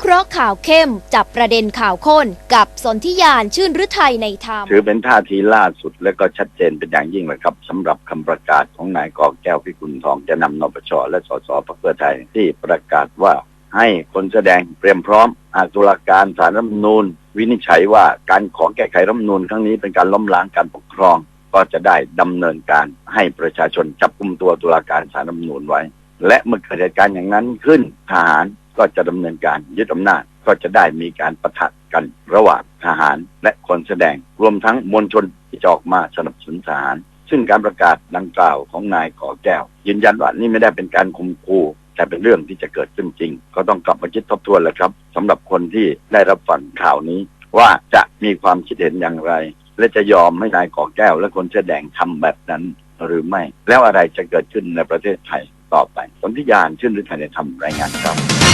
เคราะห์ข่าวเข้ม จับประเด็นข่าวข้น กับสนธิยานชื่นฤทัยในธรรม ถือเป็นท่าทีล่าสุดและก็ชัดเจนเป็นอย่างยิ่งเลยครับสำหรับคำประกาศของนายกอแก้วพิกุลทองจะนำนปชและสสพรรคเพื่อไทยที่ประกาศว่าให้คนแสดงเตรียมพร้อมหากตุลาการศาลรัฐธรรมนูญ วินิจฉัยว่าการขอแก้ไขรัฐมนูญครั้งนี้เป็นการล้มล้างการปกครอง ก็จะได้ดำเนินการให้ประชาชนจับกุมตัวตุลาการศาลรัฐมนูญไว้ และเมื่อเกิดเหตุการณ์อย่างนั้นขึ้นทหาร ก็จะดำเนินการยึดอำนาจก็จะได้มีการประทะกันระหว่างทหารและคนแสดง รวมทั้งมวลชนที่จออกมาสนับสนุนทหาร ซึ่งการประกาศดังกล่าวของนายก่อแก้ว ยืนยันว่านี่ไม่ได้เป็นการคุมคูแต่เป็นเรื่องที่จะเกิดขึ้นจริง ก็ต้องกลับมาคิดทบทวนแหละครับสำหรับคนที่ได้รับฟังข่าวนี้ว่าจะมีความคิดเห็นอย่างไร และจะยอมให้นายก่อแก้ว และคนแสดงทำแบบนั้นหรือไม่ แล้วอะไรจะเกิดขึ้นในประเทศไทยต่อไปสนธิยานชื่นฤทัยในธรรมรายงานครับ